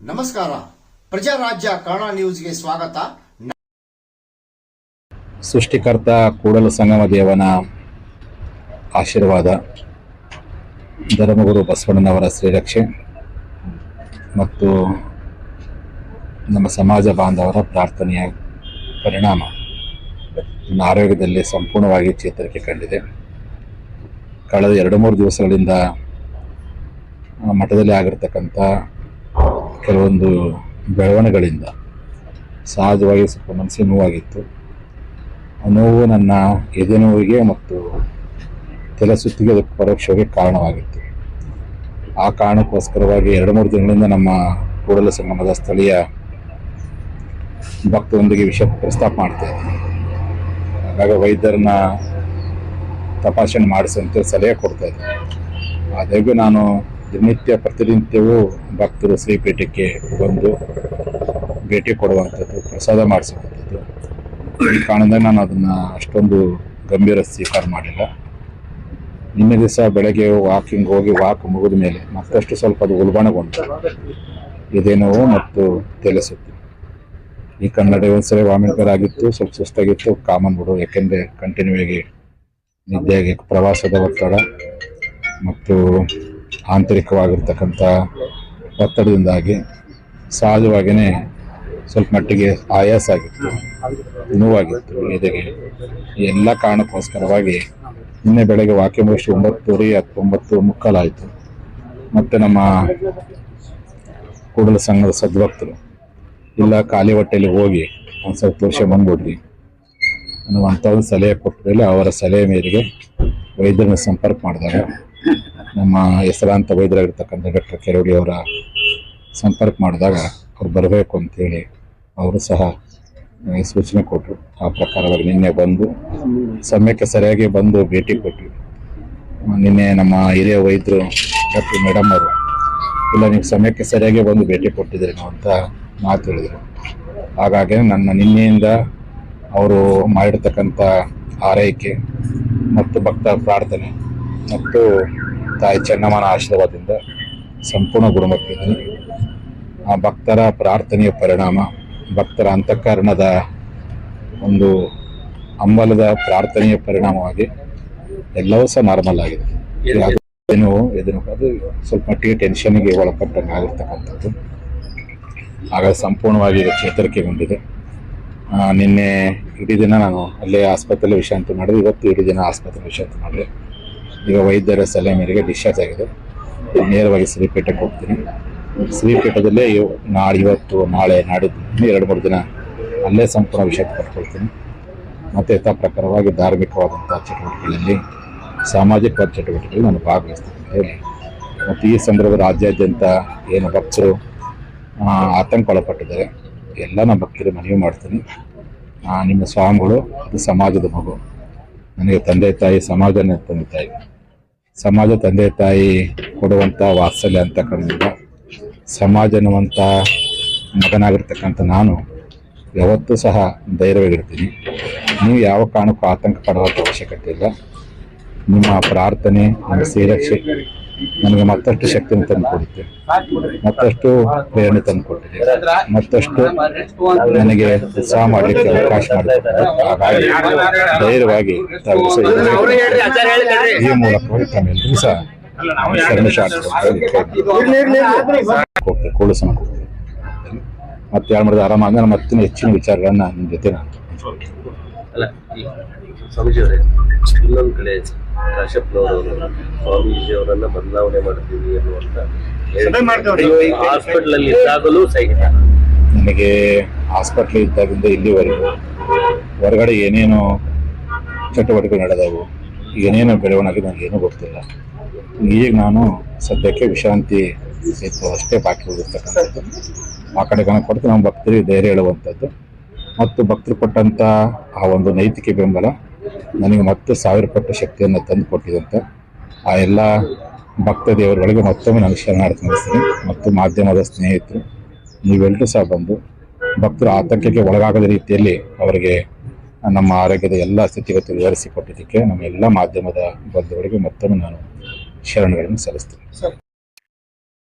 ನಮಸ್ಕಾರ. ಪ್ರಜಾರಾಜ್ಯ ಕನ್ನಡ ನ್ಯೂಸ್ಗೆ ಸ್ವಾಗತ. ಸೃಷ್ಟಿಕರ್ತ ಕೂಡಲ ಸಂಗಮ ದೇವನ ಆಶೀರ್ವಾದ, ಧರ್ಮಗುರು ಬಸವಣ್ಣನವರ ಶ್ರೀರಕ್ಷೆ ಮತ್ತು ನಮ್ಮ ಸಮಾಜ ಬಾಂಧವರ ಪ್ರಾರ್ಥನೆಯ ಪರಿಣಾಮ. ನನ್ನ ಆರೋಗ್ಯದಲ್ಲಿ ಸಂಪೂರ್ಣವಾಗಿ ಚೇತರಿಕೆ ಕಂಡಿದೆ. ಕಳೆದ ಎರಡು ಮೂರು ದಿವಸಗಳಿಂದ ಮಠದಲ್ಲಿ ಆಗಿರ್ತಕ್ಕಂಥ ಕೆಲವೊಂದು ಬೆಳವಣಿಗೆಗಳಿಂದ ಸಹಜವಾಗಿ ಸ್ವಲ್ಪ ಮನಸ್ಸಿಗೆ ನೋವಾಗಿತ್ತು. ಆ ನೋವು ನನ್ನ ಎದೆ ನೋವಿಗೆ ಮತ್ತು ತಲೆ ಸುತ್ತಿಗೆ ಪರೋಕ್ಷವಾಗಿ ಕಾರಣವಾಗಿತ್ತು. ಆ ಕಾರಣಕ್ಕೋಸ್ಕರವಾಗಿ ಎರಡು ಮೂರು ದಿನಗಳಿಂದ ನಮ್ಮ ಕೂಡಲ ಸಂಗಮದ ಸ್ಥಳೀಯ ಭಕ್ತರೊಂದಿಗೆ ವಿಷಯ ಪ್ರಸ್ತಾಪ ಮಾಡ್ತಾ ಇದ್ದೀನಿ. ಹಾಗಾಗಿ ವೈದ್ಯರನ್ನ ತಪಾಸಣೆ ಮಾಡಿಸುವಂತೆ ಸಲಹೆ ಕೊಡ್ತಾ ಇದ್ದೀನಿ. ಆದಾಗ್ಯೂ ನಾನು ದಿನನಿತ್ಯ ಪ್ರತಿನಿತ್ಯವೂ ಭಕ್ತರು ಶ್ರೀಪೀಠಕ್ಕೆ ಬಂದು ಭೇಟಿ ಕೊಡುವಂಥದ್ದು, ಪ್ರಸಾದ ಮಾಡಿಸುವಂಥದ್ದು. ಈ ಕಾರಣದಿಂದ ನಾನು ಅದನ್ನು ಅಷ್ಟೊಂದು ಗಂಭೀರ ಸ್ವೀಕಾರ ಮಾಡಿಲ್ಲ. ನಿನ್ನೆ ದಿವಸ ಬೆಳಗ್ಗೆ ವಾಕಿಂಗ್ ಹೋಗಿ ವಾಕ್ ಮುಗಿದ ಮೇಲೆ ಮತ್ತಷ್ಟು ಸ್ವಲ್ಪ ಅದು ಉಲ್ಬಣಗೊಂಡು ಎದೆ ನೋವು ಮತ್ತು ತಲೆ ಈ ಕನ್ನಡ ಒಂದ್ಸರಿ ವಾಮಿಟರ್ ಆಗಿತ್ತು, ಸ್ವಲ್ಪ ಸುಸ್ತಾಗಿತ್ತು, ಕಾಮನ್ ಬಿಡು. ಯಾಕೆಂದರೆ ಕಂಟಿನ್ಯೂ ಆಗಿ ನಿದ್ದೆಯಾಗಿ ಪ್ರವಾಸದ ಒತ್ತಡ ಮತ್ತು ಆಂತರಿಕವಾಗಿರ್ತಕ್ಕಂಥ ಒತ್ತಡದಿಂದಾಗಿ ಸಹಜವಾಗಿಯೇ ಸ್ವಲ್ಪ ಮಟ್ಟಿಗೆ ಆಯಾಸ ಆಗಿತ್ತು, ನೋವಾಗಿತ್ತು ಎದೆಗೆ. ಎಲ್ಲ ಕಾರಣಕ್ಕೋಸ್ಕರವಾಗಿ ನಿನ್ನೆ ಬೆಳಗ್ಗೆ ವಾಕ್ಯ ಮುಗಿಸಿ ಒಂಬತ್ತುವರೆ ಹತ್ತೊಂಬತ್ತು ಮುಕ್ಕಾಲಾಯಿತು ಮತ್ತು ನಮ್ಮ ಕೂಡಲ ಸಂಘದ ಸದ್ಭಕ್ತರು, ಇಲ್ಲ ಖಾಲಿ ಹೊಟ್ಟೆಯಲ್ಲಿ ಹೋಗಿ ಒಂದು ಸ್ವಲ್ಪ ವರ್ಷ ಬಂದ್ಬಿಡ್ರಿ ಅನ್ನುವಂಥ ಒಂದು ಸಲಹೆ ಕೊಟ್ಟ ಮೇಲೆ ಅವರ ಸಲಹೆ ಮೇರೆಗೆ ವೈದ್ಯರನ್ನ ಸಂಪರ್ಕ ಮಾಡಿದಾಗ ನಮ್ಮ ಹೆಸರಾಂತ ವೈದ್ಯರಾಗಿರ್ತಕ್ಕಂಥ ಡಾಕ್ಟರ್ ಕೆರವಡಿ ಅವರ ಸಂಪರ್ಕ ಮಾಡಿದಾಗ ಅವ್ರು ಬರಬೇಕು ಅಂತೇಳಿ ಅವರು ಸಹ ಸೂಚನೆ ಕೊಟ್ಟರು ಆ ಪ್ರಕಾರವಾಗಿ ನಿನ್ನೆ ಬಂದು, ಸಮಯಕ್ಕೆ ಸರಿಯಾಗಿ ಬಂದು ಭೇಟಿ ಕೊಟ್ವಿ. ನಿನ್ನೆ ನಮ್ಮ ಹಿರಿಯ ವೈದ್ಯರು ಡಾಕ್ಟರ್ ಮೇಡಮ್ ಅವರು, ಇಲ್ಲ, ನೀವು ಸಮಯಕ್ಕೆ ಸರಿಯಾಗಿ ಬಂದು ಭೇಟಿ ಕೊಟ್ಟಿದ್ದೀರಿ ಅಂತ ಮಾತು ಹೇಳಿದರು. ಹಾಗಾಗಿ ನನ್ನ ನಿನ್ನೆಯಿಂದ ಅವರು ಮಾಡಿರ್ತಕ್ಕಂಥ ಆರೈಕೆ ಮತ್ತು ಭಕ್ತ ಪ್ರಾರ್ಥನೆ ಮತ್ತು ತಾಯಿ ಚೆನ್ನಮ್ಮನ ಆಶೀರ್ವಾದದಿಂದ ಸಂಪೂರ್ಣ ಗುಣಮಟ್ಟಿದ್ದೀನಿ ಆ ಭಕ್ತರ ಪ್ರಾರ್ಥನೆಯ ಪರಿಣಾಮ ಭಕ್ತರ ಅಂತಃಕರಣದ ಒಂದು ಅಂಬಲದ ಪ್ರಾರ್ಥನೆಯ ಪರಿಣಾಮವಾಗಿ ಎಲ್ಲವೂ ಸಹ ನಾರ್ಮಲ್ ಆಗಿದೆ. ಏನು ಇದನ್ನು ಅದು ಸ್ವಲ್ಪ ಮಟ್ಟಿಗೆ ಟೆನ್ಷನ್ಗೆ ಒಳಪಟ್ಟಂಗೆ ಆಗಿರ್ತಕ್ಕಂಥದ್ದು. ಆಗ ಸಂಪೂರ್ಣವಾಗಿ ಚೇತರಿಕೆಗೊಂಡಿದೆ. ನಿನ್ನೆ ಇಡೀ ದಿನ ನಾನು ಅಲ್ಲೇ ಆಸ್ಪತ್ರೆಯಲ್ಲಿ ವಿಶ್ರಾಂತಿ ಮಾಡಿದೆ. ಇವತ್ತು ಇಡೀ ದಿನ ಆಸ್ಪತ್ರೆ ವಿಶ್ರಾಂತಿ ಮಾಡಿದೆ. ಈಗ ವೈದ್ಯರ ಸಲಹೆ ಮೇರೆಗೆ ಡಿಸ್ಚಾರ್ಜ್ ಆಗಿದೆ. ನೇರವಾಗಿ ಶ್ರೀಪೇಟೆಗೆ ಹೋಗ್ತೀನಿ. ಸಿರಿಪೇಟದಲ್ಲೇ ಇವ್- ನಾಳೆ ಇವತ್ತು, ನಾಳೆ, ನಾಡಿದ್ದು ಎರಡು, ಮೂರು ದಿನ ಅಲ್ಲೇ ಸಂಪೂರ್ಣ ವಿಷಯ ಪಡ್ಕೊಳ್ತೀನಿ. ಮತ್ತು ಯಥಾ ಪ್ರಕಾರವಾಗಿ ಧಾರ್ಮಿಕವಾದಂಥ ಚಟುವಟಿಕೆಗಳಲ್ಲಿ ಸಾಮಾಜಿಕವಾದ ಚಟುವಟಿಕೆಗಳಲ್ಲಿ ನಾನು ಭಾಗವಹಿಸ್ತೀನಿ ಅಂತ ಹೇಳಿ. ಮತ್ತು ಈ ಸಂದರ್ಭ ರಾಜ್ಯಾದ್ಯಂತ ಏನು ಭಕ್ತರು ಆತಂಕ ಒಳಪಟ್ಟಿದ್ದಾರೆ. ಎಲ್ಲ ನಮ್ಮ ಭಕ್ತರು ಮನವಿ ಮಾಡ್ತೀನಿ. ನಿಮ್ಮ ಸ್ವಾಮಿಗಳು, ಅದು ಸಮಾಜದ ಮಗು. ನನಗೆ ತಂದೆ ತಾಯಿ, ಸಮಾಜನೇ ತಂದೆ ತಾಯಿ. ಸಮಾಜ ತಂದೆ ತಾಯಿ ಕೊಡುವಂಥ ವಾತ್ಸಲ್ಯ ಅಂತ ಸಮಾಜ ಅನ್ನುವಂಥ ಮಗನಾಗಿರ್ತಕ್ಕಂಥ ನಾನು ಯಾವತ್ತೂ ಸಹ ಧೈರ್ಯವಾಗಿರ್ತೀನಿ. ನೀವು ಯಾವ ಕಾರಣಕ್ಕೂ ಆತಂಕ ಪಡುವಂಥ ಅವಶ್ಯಕತೆ ಇಲ್ಲ. ನಿಮ್ಮ ಪ್ರಾರ್ಥನೆ, ನಿಮ್ಮ ಶ್ರೀರಕ್ಷೆ ನನಗೆ ಮತ್ತಷ್ಟು ಶಕ್ತಿಯನ್ನು ತಂದುಕೊಡುತ್ತೆ. ಮತ್ತಷ್ಟು ಪ್ರೇರಣೆ ತಂದು ಕೊಟ್ಟಿದೆ ಮತ್ತಷ್ಟು ನನಗೆ ಉತ್ಸಾಹ ಮಾಡಲಿಕ್ಕೆ ಅವಕಾಶ ಮಾಡಿಕೊಟ್ಟಿದೆ. ಹಾಗಾಗಿ ಧೈರ್ಯವಾಗಿ ತಾವು ಈ ಮೂಲಕ ತಮ್ಮೆಲ್ಲರೂ ಸಹ ಶಾಟ್ ಹೋಗ್ತೇವೆ ಕೂಡಿಸೋಣ ಹೋಗ್ತೇವೆ ಮತ್ತೆ ಎರಡು ಮಾಡಿದ ಆರಾಮಾಗಿ ನಾನು ಮತ್ತೆ ಹೆಚ್ಚಿನ ವಿಚಾರಗಳನ್ನ ನಿಮ್ಮ ಜೊತೆ ನಾನು ಈ ಸ್ವಾಮೀಜಿಯವರೇ ಇನ್ನೊಂದು ಕಡೆ ಕಾಶ್ಯಪ್ನವರವರು ಸ್ವಾಮೀಜಿಯವರನ್ನ ಬದಲಾವಣೆ ಮಾಡ್ತೀವಿ ಅನ್ನುವಂತ ಹಾಸ್ಪಿಟಲ್ ಅಲ್ಲಿ ಇದ್ದಾಗಲೂ ಸಹಿತ. ನನಗೆ ಹಾಸ್ಪಿಟ್ಲ್ ಇದ್ದಾಗಿಂದ ಇಲ್ಲಿವರೆಗೂ ಹೊರಗಡೆ ಏನೇನು ಚಟುವಟಿಕೆ ನಡೆದವು ಏನೇನು ಬೆಳವಣಿಗೆ ನನಗೆ ಏನೂ ಗೊತ್ತಿಲ್ಲ. ಈಗ ನಾನು ಸದ್ಯಕ್ಕೆ ವಿಶ್ರಾಂತಿ ಇತ್ತು ಅಷ್ಟೇ ಬಾಕಿ ಉಳಿದಿರ್ತಕ್ಕಂಥದ್ದು. ಆ ಕಡೆ ಗಮನ ಕೊಡ್ತು ನಮ್ಮ ಭಕ್ತರಿಗೆ ಧೈರ್ಯ ಹೇಳುವಂಥದ್ದು. ಮತ್ತು ಭಕ್ತರು ಕೊಟ್ಟಂಥ ಆ ಒಂದು ನೈತಿಕ ಬೆಂಬಲ ನನಗೆ ಮತ್ತೆ ಸಾವಿರ ಪಟ್ಟು ಶಕ್ತಿಯನ್ನು ತಂದು ಕೊಟ್ಟಿದಂತ. ಆ ಎಲ್ಲ ಭಕ್ತ ದೇವರುಗಳಿಗೆ ಮತ್ತೊಮ್ಮೆ ನಾನು ಶರಣಾರ್ಥಿಸ್ತೀನಿ ಮತ್ತು ಮಾಧ್ಯಮದ ಸ್ನೇಹಿತರು ನೀವೆಲ್ಲರೂ ಸಹ ಬಂದು ಭಕ್ತರು ಆತಂಕಕ್ಕೆ ಒಳಗಾಗದ ರೀತಿಯಲ್ಲಿ ಅವರಿಗೆ ನಮ್ಮ ಆರೋಗ್ಯದ ಎಲ್ಲ ಸ್ಥಿತಿಗತಿ ವಿವರಿಸಿಕೊಟ್ಟಿದ್ದಕ್ಕೆ ನಮ್ಮ ಎಲ್ಲ ಮಾಧ್ಯಮದ ಬಂಧುಗಳಿಗೆ ಮತ್ತೊಮ್ಮೆ ನಾನು ಶರಣಗಳನ್ನು ಸಲ್ಲಿಸ್ತೀನಿ.